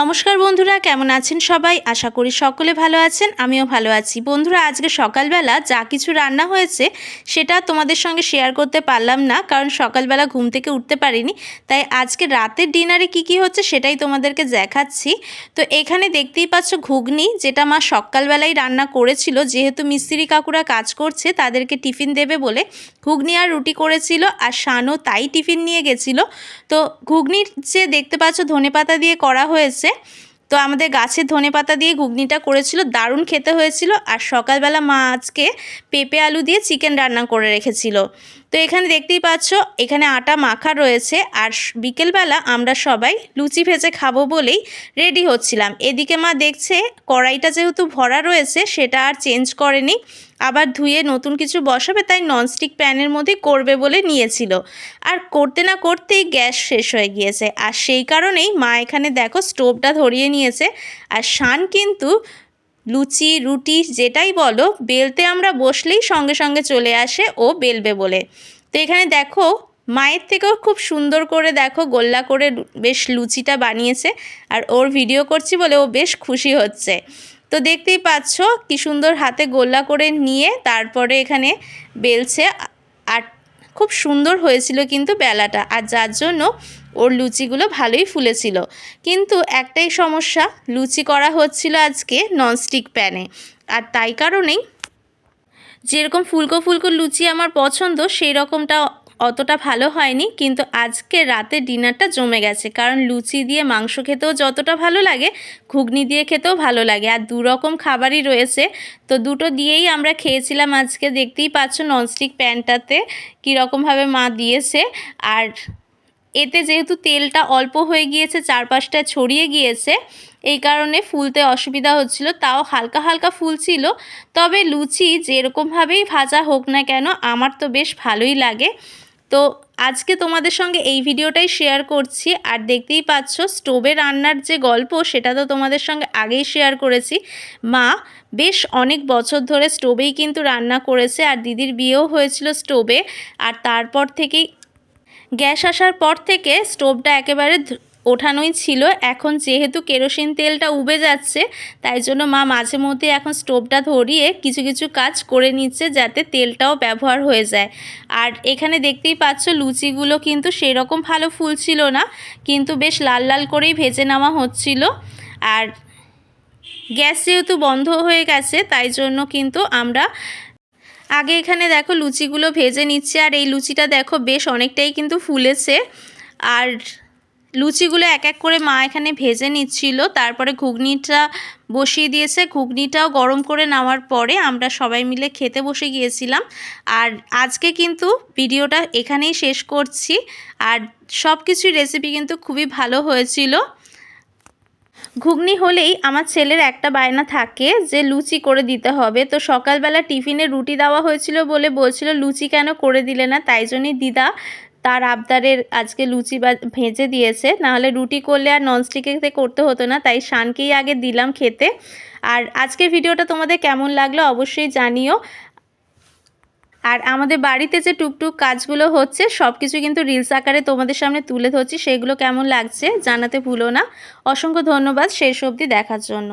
নমস্কার বন্ধুরা, কেমন আছেন সবাই? আশা করি সকলে ভালো আছেন, আমিও ভালো আছি। বন্ধুরা, আজকে সকালবেলা যা কিছু রান্না হয়েছে সেটা তোমাদের সঙ্গে শেয়ার করতে পারলাম না, কারণ সকালবেলা ঘুম থেকে উঠতে পারিনি। তাই আজকে রাতের ডিনারে কি কি হচ্ছে সেটাই তোমাদেরকে দেখাচ্ছি। তো এখানে দেখতেই পাচ্ছ ঘুগনি, যেটা মা সকালবেলাই রান্না করেছিল। যেহেতু মিস্ত্রি কাকুরা কাজ করছে, তাদেরকে টিফিন দেবে বলে ঘুগনি আর রুটি করেছিল, আর শানও তাই টিফিন নিয়ে গেছিল। তো ঘুগনির যে দেখতে পাচ্ছ ধনেপাতা দিয়ে করা হয়েছে তো আমাদের গাছের ধনেপাতা দিয়ে ঘুগনিটা করেছিল, দারুণ খেতে হয়েছিল। আর সকালবেলা মা আজকে পেঁপে আলু দিয়ে চিকেন রান্না করে রেখেছিল। তো এখানে দেখতেই পাচ্ছ, এখানে আটা মাখা রয়েছে আর বিকেলবেলা আমরা সবাই লুচি ভেজে খাব বলেই রেডি হচ্ছিলাম। এদিকে মা দেখছে কড়াইটা যেহেতু ভরা রয়েছে সেটা আর চেঞ্জ করেনি, আবার ধুয়ে নতুন কিছু বসাবে তাই ননস্টিক প্যানের মধ্যে করবে বলে নিয়েছিল। আর করতে না করতেই গ্যাস শেষ হয়ে গিয়েছে। আর সেই কারণেই মা এখানে দেখো স্টোভটা ধরিয়ে নিয়েছে। আর শান কিন্তু লুচি, রুটি যেটাই বলো, বেলতে আমরা বসলেই সঙ্গে সঙ্গে চলে আসে ও বেলবে বলে। তো এখানে দেখো, মায়ের থেকেও খুব সুন্দর করে দেখো গোল্লা করে বেশ লুচিটা বানিয়েছে আর ওর ভিডিও করছি বলে ও বেশ খুশি হচ্ছে। তো দেখতেই পাচ্ছ কি সুন্দর হাতে গোল্লা করে নিয়ে তারপরে এখানে বেলছে আ- আর খুব সুন্দর হয়েছিল কিন্তু বেলাটা আর যার জন্য ওর লুচিগুলো ভালোই ফুলেছিল। কিন্তু একটাই সমস্যা, লুচি করা হচ্ছিল আজকে ননস্টিক প্যানে আর তাই কারণেই যেরকম ফুলকো ফুলকো লুচি আমার পছন্দ সেই রকমটা অতটা ভালো হয়নি, কিন্তু আজকে রাতে ডিনারটা জমে গেছে। কারণ লুচি দিয়ে মাংস খেতেও যতটা ভালো লাগে, ঘুগনি দিয়ে খেতেও ভালো লাগে। আর দু রকম খাবারই রয়েছে। তো দুটো দিয়েই আমরা খেয়েছিলাম আজকে। দেখতেই পাচ্ছ ননস্টিক প্যানটাতে কীরকমভাবে মা দিয়েছে। আর এতে যেহেতু তেলটা অল্প হয়ে গিয়েছে, চারপাশটা ছড়িয়ে গিয়েছে, এই কারণে ফুলতে অসুবিধা হচ্ছিল। তাও হালকা হালকা ফুলছিল তবে লুচি যেরকমভাবেই ভাজা হোক না কেন, আমার তো বেশ ভালোই লাগে। তো আজকে তোমাদের সঙ্গে এই ভিডিওটাই শেয়ার করছি। আর দেখতেই পাচ্ছ স্টোভে রান্নার যে গল্প, সেটা তো তোমাদের সঙ্গে আগেই শেয়ার করেছি। মা বেশ অনেক বছর ধরে স্টোভেই কিন্তু রান্না করেছে, আর দিদির বিয়েও হয়েছিল স্টোভে আর তারপর থেকেই গ্যাস আসার পর থেকে স্টোভটা একেবারে ওঠানোই ছিল। এখন যেহেতু কেরোসিন তেলটা উবে যাচ্ছে, তাই জন্য মা মাঝে মধ্যে এখন স্টোভটা ধরিয়ে কিছু কিছু কাজ করে নিচ্ছে যাতে তেলটাও ব্যবহার হয়ে যায়। আর এখানে দেখতেই পাচ্ছ লুচিগুলো কিন্তু সেরকম ভালো ফুলছিল না, কিন্তু বেশ লাল লাল করেই ভেজে নেওয়া হচ্ছিল। আর গ্যাস যেহেতু বন্ধ হয়ে গেছে, তাই জন্য কিন্তু আমরা আগে এখানে দেখো লুচিগুলো ভেজে নিচ্ছে, আর এই লুচিটা দেখো বেশ অনেকটাই কিন্তু ফুলেছে। আর লুচিগুলো এক এক করে মা এখানে ভেজে নিচ্ছিল। তারপরে ঘুগনিটা বসিয়ে দিয়েছে। ঘুগনিটাও গরম করে নেওয়ার পরে আমরা সবাই মিলে খেতে বসে গিয়েছিলাম। আর আজকে কিন্তু ভিডিওটা এখানেই শেষ করছি। আর সব কিছুই রেসিপি কিন্তু খুবই ভালো হয়েছিল। ঘুগনি হলেই আমার ছেলের একটা বায়না থাকে যে লুচি করে দিতে হবে। তো সকালবেলা টিফিনে রুটি দেওয়া হয়েছিল বলে বলছিল, লুচি কেন করে দিলে না? তাই জন্যই দিদা তার আবদারের আজকে লুচি বা ভেজে দিয়েছে। নাহলে রুটি করলে আর ননস্টিকেতে করতে হতো না, তাই শানকেই আগে দিলাম খেতে। আর আজকের ভিডিওটা তোমাদের কেমন লাগল অবশ্যই জানিও। আর আমাদের বাড়িতে যে টুকটুক কাজগুলো হচ্ছে সব কিছু কিন্তু রিলস আকারে তোমাদের সামনে তুলে ধরছি। সেগুলো কেমন লাগছে জানাতে ভুলো না। অসংখ্য ধন্যবাদ শেষ অবধি দেখার জন্য।